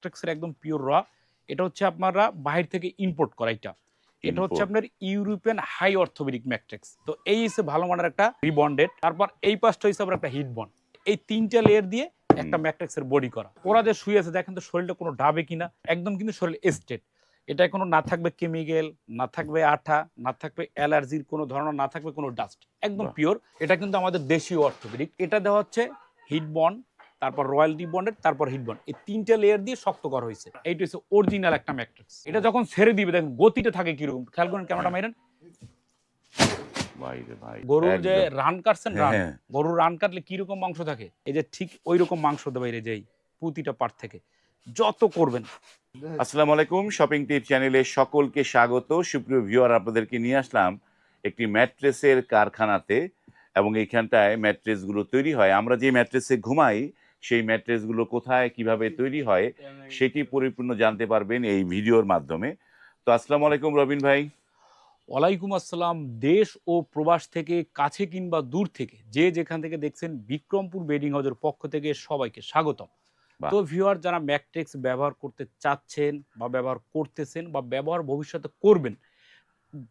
ম্যাট্রিক্সের একদম পিওর র এটা হচ্ছে আপনারা বাহির থেকে ইম্পোর্ট করা এটা। এটা হচ্ছে আপনার ইউরোপিয়ান হাই অর্থোবেরিক ম্যাট্রিক্স তো এই হচ্ছে ভালো মানের একটা রিবন্ডেড তারপর এই পাশটা হচ্ছে আবার একটা হিট বন্ড এই তিনটা লেয়ার দিয়ে একটা ম্যাট্রিক্সের বডি করা। ওরা যে শুয়ে আছে দেখেন তো শরীরটা কোনো ডাবে কিনা একদম কিন্তু শরীর এস্টেট এটা কোনো না থাকবে কেমিক্যাল না থাকবে আঠা না থাকবে অ্যালার্জির কোনো ধরনের না থাকবে কোনো ডাস্ট একদম পিওর এটা কিন্তু আমাদের দেশীয় অর্থোপেডিক এটা দেওয়া হচ্ছে হিট বন্ড তারপর রয়্যালটি বন্ডেড তারপর হিট বন্ড এই তিনটা লেয়ার দিয়ে শক্ত করা হয়েছে। এইটা হচ্ছে অরিজিনাল একটা ম্যাট্রিক্স এটা যখন ছেড়ে দিবে দেখেন গতিটা থাকে কীরকম। খেয়াল করেন ক্যামেরাটা মাইরেন। রে গরুর যে রান কাটছেন রান। গরুর রান কাটলে কীরকম মাংস থাকে? এই যে ঠিক ওই রকম মাংস দেবে এই যে এই প্রতিটা পার্ট থেকে। যত করবেন। আসসালামু আলাইকুম শপিং টিপ চ্যানেলে সকলকে স্বাগত। সুপ্রিয় ভিউয়ার আপনাদেরকে নিয়ে আসলাম একটি ম্যাট্রেসের কারখানাতে এবং এইখানটায় ম্যাট্রেসগুলো তৈরি হয়। আমরা যে ম্যাট্রেসে ঘুমাই সেই ম্যাট্রেসগুলো কোথায় কীভাবে তৈরি হয় সেটি পরিপূর্ণ জানতে পারবেন এই ভিডিওর মাধ্যমে। তো আসসালামু আলাইকুম রবিন ভাই। ওয়ালাইকুম আসসালাম। দেশ ও প্রবাস থেকে কাছে কিংবা দূর থেকে যে যেখান থেকে দেখছেন বিক্রমপুর বেডিং হাউসের পক্ষ থেকে সবাইকে স্বাগতম। তো ভিউয়ার যারা ম্যাট্রিক্স ব্যবহার করতে চাচ্ছেন বা ব্যবহার করতেছেন বা ব্যবহার ভবিষ্যতে করবেন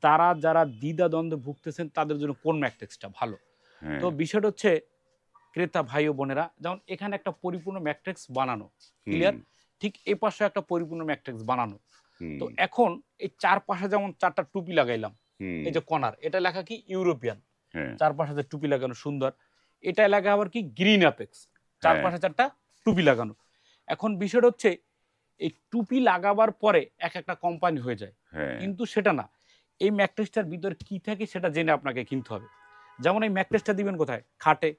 তারা যারা দ্বিধা দ্বন্দ্বে ভুগতেছেন তাদের জন্য কোন ম্যাট্রিক্সটা ভালো? হ্যাঁ, তো বিষয়টা হচ্ছে ক্রেতা ভাই ও বোনেরা যেমন এখানে একটা পরিপূর্ণ ম্যাট্রিক্স বানানো clear? ঠিক এই পাশে একটা পরিপূর্ণ ম্যাট্রিক্স বানানো। তো এখন এই চার পাশে যেমন চারটা টুপি লাগাইলাম এই যে কর্নার এটা লেখা কি ইউরোপিয়ান? হ্যাঁ, চার পাশে যে টুপি লাগানো সুন্দর এটা লেখা আবার কি গ্রিন অ্যাপেক্স চার হ্যাঁ। পাশে চারটা টুপি লাগানো। এখন বিষয়টা হচ্ছে এই টুপি লাগাবার পরে এক একটা কোম্পানি হয়ে যায়। হ্যাঁ, কিন্তু সেটা না এই ম্যাট্রেসটার ভিতরে কি থাকে সেটা জেনে আপনাকে কিনতে হবে। যেমন এই ম্যাট্রেসটা দিবেন কোথায়? খাটে।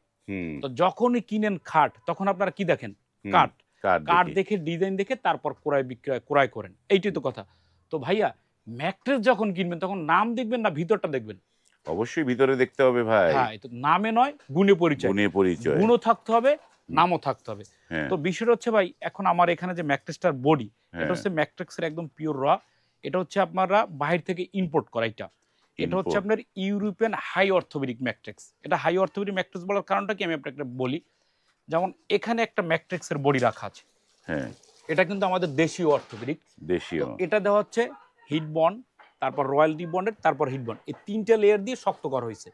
তো যখনই কিনেন খাট তখন আপনারা কি দেখেন? কাঠ। কাঠ কাঠ দেখে। ডিজাইন দেখে তারপর ক্রয় বিক্রয় ক্রয় করেন। এইটাই তো কথা। তো ভাইয়া ম্যাট্রেস যখন কিনবেন তখন নাম দেখবেন না ভিতরটা দেখবেন? অবশ্যই ভিতরে দেখতে হবে ভাই। হ্যাঁ তো নামে নয় গুণে পরিচয়। গুণে পরিচয়। গুণও থাকতে হবে নামও থাকতে হবে। হ্যাঁ, তো বিষয়টা হচ্ছে ভাই এখন আমার এখানে যে ম্যাট্রেসটার বডি হ্যাঁ, এটা হচ্ছে ম্যাট্রিক্সের একদম পিওর র এটা হচ্ছে আপনারা বাহির থেকে ইম্পোর্ট করা এটা এটা হচ্ছে আপনার ইউরোপিয়ান হাই অর্থোবেরিক ম্যাট্রিক্স এটা হাই অর্থোবেরিক ম্যাট্রিক্স বলার কারণটা কি আমি আপনাকে বলি? যেমন এখানে একটা ম্যাট্রিক্সের বডি রাখা আছে। হ্যাঁ। এটা কিন্তু আমাদের দেশীয় অর্থোবেরিক দেশীয়। এটা দেওয়া হচ্ছে হিট বন্ড তারপর রয়্যাল রয়্যালটি বন্ডের তারপর হিট বন্ড এই তিনটা লেয়ার দিয়ে শক্ত করা হয়েছে।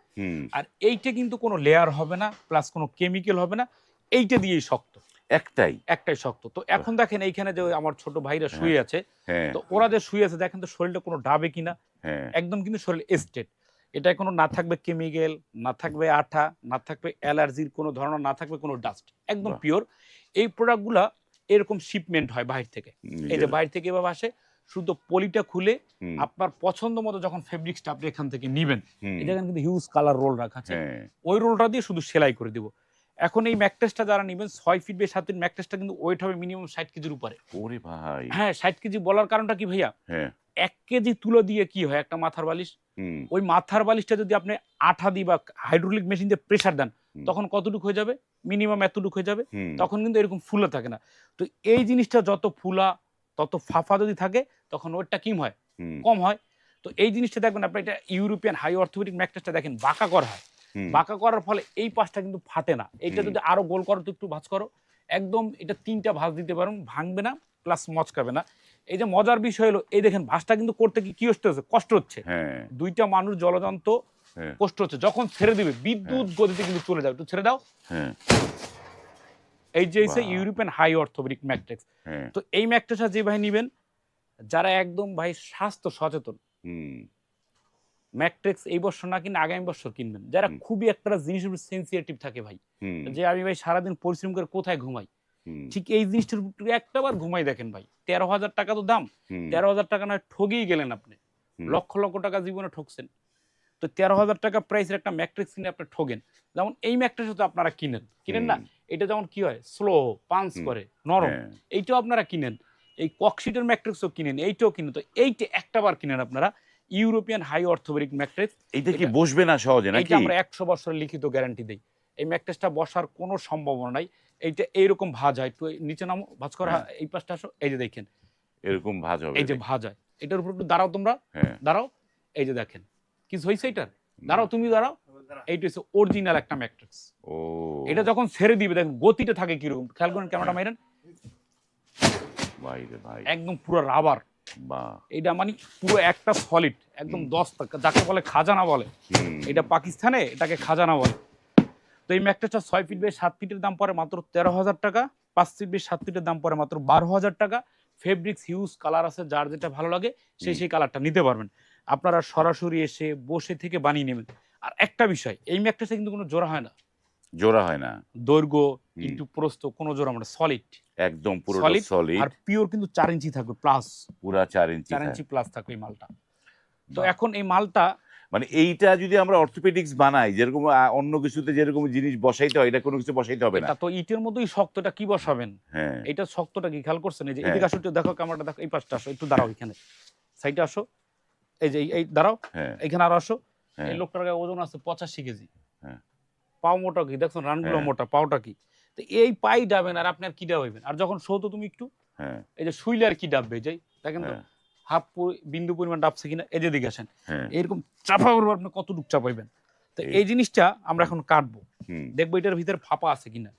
আর এইটা কিন্তু কোনো লেয়ার হবে না প্লাস কোনো কেমিক্যাল হবে না। এইটা দিয়েই শক্ত। একটাই। একটাই শক্ত। তো এখন দেখেন এইখানে যে আমার ছোট ভাইরা শুয়ে আছে হ্যাঁ। তো ওরা যে শুয়ে আছে দেখেন তো শরীরটা কোনো ডাবে কিনা। হ্যাঁ। একদম কিন্তু শরীর এস্টেট এটায় কোনো না থাকবে কেমিক্যাল না থাকবে আঠা না থাকবে অ্যালার্জির কোনো ধরনের না থাকবে কোনো ডাস্ট। একদম পিওর। এই প্রোডাক্টগুলা এরকম শিপমেন্ট হয় বাইরে থেকে। এই যে বাইরে থেকে এভাবে আসে শুধু পলিটা খুলে আপনার পছন্দ মতো যখন ফেব্রিক্সটা আপনি এখান থেকে নিবেন এই জায়গায় কিন্তু হিউজ কালার রোল রাখা আছে। হ্যাঁ। ওই রোলটা দিয়ে শুধু সেলাই করে দিব। এখন এই ম্যাকটেসটা যারা নেবেন ছয় ফিট বে সাত ফিট ম্যাকটেসটা কিন্তু ওয়েট হবে মিনিমাম ষাট কেজির উপরে। ওরে ভাই। হ্যাঁ ষাট কেজি বলার কারণটা কি ভাইয়া? হ্যাঁ। এক কেজি তুলো দিয়ে কি হয়? একটা মাথার বালিশ। ওই মাথার বালিশটা যদি আপনি আঠা দিই বা হাইড্রোলিক মেশিন দিয়ে প্রেসার দেন তখন কতটুকু হয়ে যাবে? মিনিমাম এতটুকু হয়ে যাবে। তখন কিন্তু এরকম ফুলা থাকে না। তো এই জিনিসটা যত ফুলা তত ফাফা যদি থাকে তখন ওয়েটটা কিম হয়? কম হয়। তো এই জিনিসটা দেখবেন আপনি এটা ইউরোপিয়ান হাই অর্থোপেডিক ম্যাকটেসটা দেখেন বাঁকা করা হয়। বাঁকা করার ফলে এই পাশটা কিন্তু ফাটে না। এটা যদি আরও গোল করো তো একটু ভাঁজ করো। একদম এটা তিনটা ভাঁজ দিতে পারো ভাঙবে না প্লাস মচকাবে না। এই যে মজার বিষয় হলো এই দেখেন ভাঁজটা কিন্তু করতে কি কি হচ্ছে? কষ্ট হচ্ছে। হ্যাঁ। দুইটা মানুষ জলযন্ত্র হ্যাঁ। কষ্ট হচ্ছে। যখন ছেড়ে দিবে বিদ্যুৎ গতিতে কিন্তু চলে যাবে। একটু ছেড়ে দাও। হ্যাঁ। এই যে বাহ। ইউরোপিয়ান হাই অর্থোপেডিক ম্যাট্রিক্স হ্যাঁ। তো এই ম্যাট্রিক্সটা যে ভাই নিবেন যারা একদম ভাই স্বাস্থ্য সচেতন হুম। ম্যাট্রিক্স এই বছর না কিনে আগামী বছর কিনবেন। যারা খুবই একটা জিনিসের উপর সেন্সিটিভ থাকে ভাই। যে আমি ভাই সারাদিন পরিশ্রম করে কোথায় ঘুমাই? ঠিক এই জিনিসটার উপরে একটা বার ঘুমাই দেখেন ভাই। তেরো হাজার টাকা তো দাম। তেরো হাজার টাকা নয় ঠগেই গেলেন আপনি। লক্ষ লক্ষ টাকা জীবনে ঠকছেন। তো তেরো হাজার টাকা প্রাইসের একটা ম্যাট্রিক্স কিনে আপনি ঠগেন। যেমন এই ম্যাট্রিক্স তো আপনারা কিনেন। কিনেন না? এটা যেমন কি হয়? স্লো পাঞ্চ করে নরম। হ্যাঁ, এইটাও আপনারা কিনেন। এই ককশিটের ম্যাট্রিক্সও কিনেন এইটাও কিনেন। তো এইটা একটা বার কিনেন আপনারা। ইউরোপিয়ান হাই অর্থোবেরিক ম্যাট্রিক্স এইটা কি বসবে না সহজে নাকি? আমরা একশো বছরের লিখিত গ্যারান্টি দেই। এই ম্যাট্রেসটা বসার কোনো সম্ভাবনা নাই। এইটা এইরকম ভাজ হয়। একটু নিচে নামো ভাজ করা হ্যাঁ। এই পাশটা আসো এই যে দেখেন। এরকম ভাজ হবে। এই যে ভাজ হয়। এটার উপর একটু দাঁড়াও তোমরা। হ্যাঁ। দাঁড়াও। এই যে দেখেন। কিছু হয়েছে এটার? দাঁড়াও তুমি দাঁড়াও। এইটা হচ্ছে অরিজিনাল একটা ম্যাট্রিক্স ও। এটা যখন ছেড়ে দিবে দেখেন গতিটা থাকে কীরকম। খেয়াল করেন ক্যামেরা মাইরেন। ভাই রে ভাই। একদম পুরো রাবার এটা মানে পুরো একটা সলিড একদম দশ যাকে বলে খাজানা বলে। এটা পাকিস্তানে এটাকে খাজানা বলে। তো এই ম্যাকটেসটা ছয় ফিট বেশ সাত ফিটের দাম পড়ে মাত্র তেরো হাজার টাকা পাঁচ ফিট বেশ সাত ফিটের দাম পড়ে মাত্র বারো হাজার টাকা। ফেব্রিক্স হিউজ কালার আছে যার যেটা ভালো লাগে সেই সেই কালারটা নিতে পারবেন। আপনারা সরাসরি এসে বসে থেকে বানিয়ে নেবেন। আর একটা বিষয় এই ম্যাকটেসে কিন্তু কোনো জোড়া হয় না। জোড়া হয় না। দৈর্ঘ্য। ইন্টু প্রস্থ কোনো জোড়া মানে সলিড একদম পুরো সলিড আর পিওর কিন্তু চার ইঞ্চি থাকবে প্লাস পুরা চার ইঞ্চি চার থাকে। ইঞ্চি প্লাস থাকবে এই মালটা। তো এখন এই মালটা মানে এইটা যদি আমরা অর্থোপেডিক্স বানাই যেরকম অন্য কিছুতে যেরকম জিনিস বসাইতে হয় এটা কোনো কিছু বসাইতে হবে না। তো ইটের মতোই শক্ত এটা কি বসাবেন? হ্যাঁ। এটা শক্তটা কি খেয়াল করছেন? এই যে হ্যাঁ। এদিকে আসো দেখো ক্যামেরাটা দেখো এই পাশটা আসো একটু দাঁড়াও এখানে। সাইডে আসো। এই যে এই- দাঁড়াও। হ্যাঁ। এখানে আরও আসো। হ্যাঁ। এই লোকটার গায়ে ওজন আছে পঁচাশি কেজি। হ্যাঁ। পাও মোটা কি দেখছ রানগুলো হ্যাঁ। মোটা পাওটা কি? তো এই পাই ডাবেন আর আপনি আর কি ডাবেন আর যখন শো তো তুমি একটু হ্যাঁ। এই যে শুইলে আর কি ডাববে? যাই দেখেন তো হ্যাঁ। হাফ বিন্দু পরিমাণ ডাবছে কিনা এই যে দিকে আসেন। হ্যাঁ। এরকম চাপা করব আপনি কতটুকু চাপাইবেন তো এই- জিনিসটা আমরা এখন কাটবো। দেখব এটার ভিতরে ফাঁপা আছে কিনা।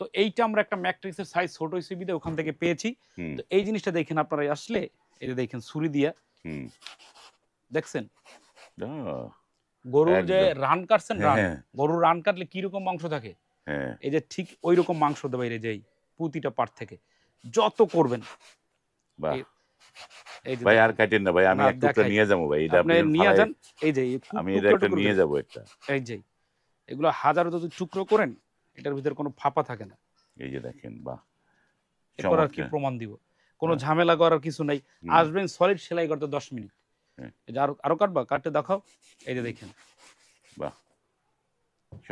তো এইটা আমরা একটা ম্যাট্রিক্সের সাইজ ছোট হিসেবে দিয়ে ওখান থেকে পেয়েছি। তো এই জিনিসটা দেখেন আপনারা আসলে এই যে দেখেন ছুরি দিয়া। হুম। দেখছেন? গরুর যে রান কাটছেন রান গরুর রান কাটলে কি রকম মাংস থাকে? হ্যাঁ। এই যে ঠিক ওই রকম মাংস দেবে এই যে এই প্রতিটা পার্ট থেকে। যত করবেন। ভাই আর কাটেন না ভাই আমি এক টুকরা নিয়ে যাব ভাই এটা আপনি নিয়ে যান। এই যে আমি এটা একটা নিয়ে যাব একটা। এই যে এগুলো হাজারো যদি টুকরো করেন এটার ভিতরে কোনো ফাঁপা থাকে না। এই যে দেখেন বাহ। এরপর আর কি প্রমাণ দিব? কোনো হ্যাঁ। ঝামেলা করার কিছু নাই। আসবেন সলিড সেলাই করতে দশ মিনিট। এই যে আরও আরও কাটবা কাটতে দেখাও। এই যে দেখেন।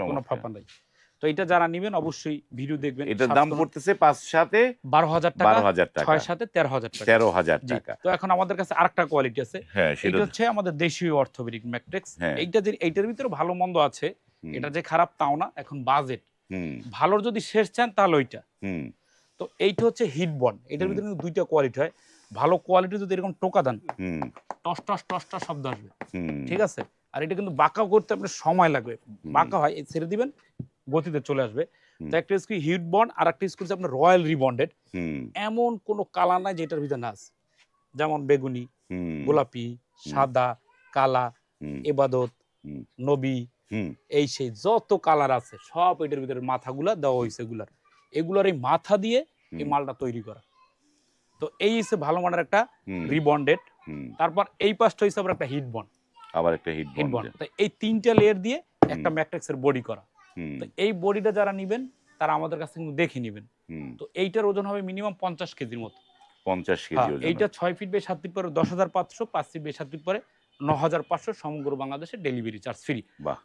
কোনো ফাঁপা নাই। তো এটা যারা নেবেন অবশ্যই ভিডিও দেখবেন। এটার দাম পড়তেছে পাঁচ সাথে বারো হাজার বারো হাজার টাকা। ছয় সাথে তেরো হাজার টাকা। তেরো হাজার টাকা। তো এখন আমাদের কাছে আরেকটা কোয়ালিটি আছে। হ্যাঁ এটা হচ্ছে আমাদের দেশীয় অর্থোপেডিক ম্যাট্রিক্স। হ্যাঁ। এইটা যে এইটার ভিতরে ভালো মন্দ আছে। এটা যে খারাপ তাও না। এখন বাজেট। হুম। ভালোর যদি শেষ চান তাহলে ওইটা। হুম। তো এইটা হচ্ছে হিট বন এটার ভিতরে দুইটা কোয়ালিটি হয়। ভালো কোয়ালিটি যদি এরকম টোকা দেন টস টস টস টস শব্দ আসবে। ঠিক আছে? আর এটা কিন্তু বাঁকা করতে আপনার সময় লাগবে। বাঁকা হয় ছেড়ে দিবেন গতিতে চলে আসবে। তো একটা স্কুল হিট বন্ড আর একটা স্কুল আপনার রয়্যাল রিবন্ডেড। এমন কোনো কালার নাই যেটার ভিতরে না আছে। যেমন বেগুনি গোলাপি সাদা কালা এবাদত নবী এই সেই যত কালার আছে সব এটার ভিতরে মাথাগুলা দেওয়া হয়েছে এগুলার। এগুলার এই মাথা দিয়ে এই মালটা তৈরি করা। তো এই হচ্ছে ভালো মানের একটা রিবন্ডেড তারপর এই পাশটা হচ্ছে আবার একটা হিট বন্ড আবার একটা হিট হিট বন্ড তো এই তিনটা লেয়ার দিয়ে একটা। ম্যাট্রিক্সের বডি করা। তো এই বডিটা যারা নেবেন তারা আমাদের কাছে কিন্তু দেখে নেবেন। তো এইটার ওজন হবে মিনিমাম পঞ্চাশ কেজির মতো। পঞ্চাশ কেজি হ্যাঁ, ওজন এইটা ছয় ফিট বাই সাত ফিট পরে দশ হাজার পাঁচশো পাঁচ ফিট বাই সাত ফিট পরে ন হাজার পাঁচশো সমগ্র বাংলাদেশে ডেলিভারি চার্জ ফ্রি।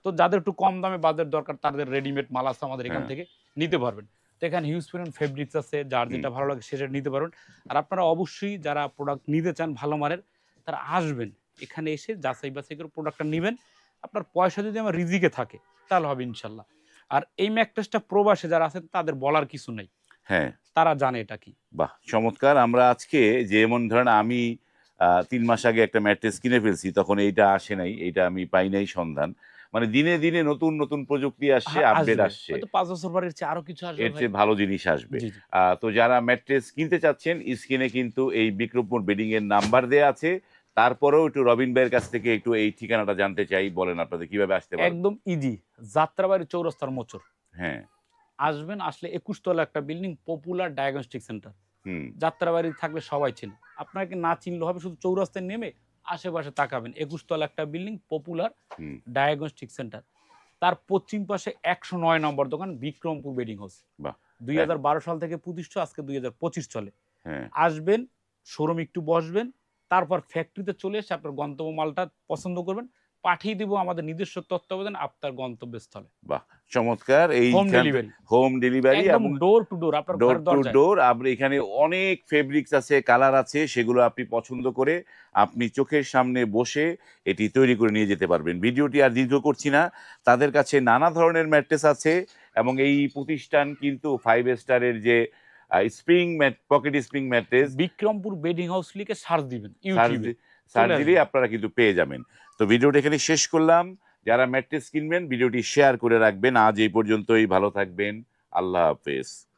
তো যাদের একটু কম দামে বাজার দরকার তাদের রেডিমেড মাল আছে আমাদের এখান হ্যাঁ। থেকে নিতে পারবেন। তো এখানে হিউজ পরিমাণ ফেব্রিক্স আছে যার যেটা ভালো লাগে সেটা নিতে পারবেন। আর আপনারা অবশ্যই যারা প্রোডাক্ট নিতে চান ভালো মানের তারা আসবেন। এখানে এসে যাচাই বাছাই করে প্রোডাক্টটা নেবেন। আপনার পয়সা যদি আমার রিজিকে থাকে তাহলে হবে ইনশাল্লাহ। আর এই ম্যাকটেসটা প্রবাসে যারা আছেন তাদের বলার কিছু নেই। হ্যাঁ। তারা জানে এটা কি। বাহ চমৎকার। আমরা আজকে যেমন ধরেন আমি তিন মাস আগে একটা ম্যাট্রেস কিনে ফেলছি তখন এইটা আসে নাই এইটা আমি পাই নাই সন্ধান। মানে দিনে দিনে নতুন নতুন প্রযুক্তি আসছে হ্যাঁ, আপডেট আসছে। পাঁচ বছর পরে এর চেয়ে আরও কিছু আসবে এর চেয়ে ভালো জিনিস আসবে। তো যারা ম্যাট্রেস কিনতে চাচ্ছেন স্ক্রিনে কিন্তু এই বিক্রমপুর বেডিং এর নাম্বার দেয়া আছে। তারপরেও একটু রবিন ভাইয়ের কাছ থেকে একটু এই ঠিকানাটা জানতে চাই বলেন আপনাদের কীভাবে আসতে পারেন? একদম ইজি যাত্রাবাড়ি চৌরাস্তার মোচর হ্যাঁ। আসবেন আসলে একুশ তলা একটা বিল্ডিং পপুলার ডায়াগনস্টিক সেন্টার হুম। যাত্রাবাড়ি থাকলে সবাই চেনে। আপনাকে না চিনলে হবে শুধু চৌরাস্তায় নেমে আশেপাশে তাকাবেন। একুশ তলা একটা বিল্ডিং পপুলার ডায়াগনস্টিক সেন্টার তার পশ্চিম পাশে একশো নয় নম্বর দোকান বিক্রমপুর বেডিং হাউস দুই হাজার বারো সাল থেকে প্রতিষ্ঠা আজকে দুই হাজার পঁচিশ চলে। হ্যাঁ। আসবেন শোরুম একটু বসবেন তারপর ফ্যাক্টরিতে চলে এসে আপনার গন্তব্য মালটা পছন্দ করবেন। পাঠিয়ে দিব আমাদের নিজস্ব তত্ত্বাবধান আপনার গন্তব্যস্থলে। চমৎকার। এই হোম ডেলিভারি হোম ডেলিভারি এবং ডোর টু ডোর আপনার ডোর টু ডোর আপনি এখানে অনেক ফেব্রিক্স আছে কালার আছে সেগুলো আপনি পছন্দ করে আপনি চোখের সামনে বসে এটি তৈরি করে নিয়ে যেতে পারবেন। ভিডিওটি আর দীর্ঘ করছি না। তাদের কাছে নানা ধরনের ম্যাট্রেস আছে এবং এই প্রতিষ্ঠান কিন্তু ফাইভ স্টারের যে spring mat pocket spring mattress Bikrampur bedding house লিখে সার্চ দিবেন ইউটিউবে। সার্জারি আপনারা কিন্তু পেয়ে যাবেন। তো ভিডিওটা এখানে শেষ করলাম। যারা ম্যাট্রেস কিনবেন, ভিডিওটি শেয়ার করে রাখবেন। আজ এই পর্যন্তই। ভালো থাকবেন। আল্লাহ হাফেজ।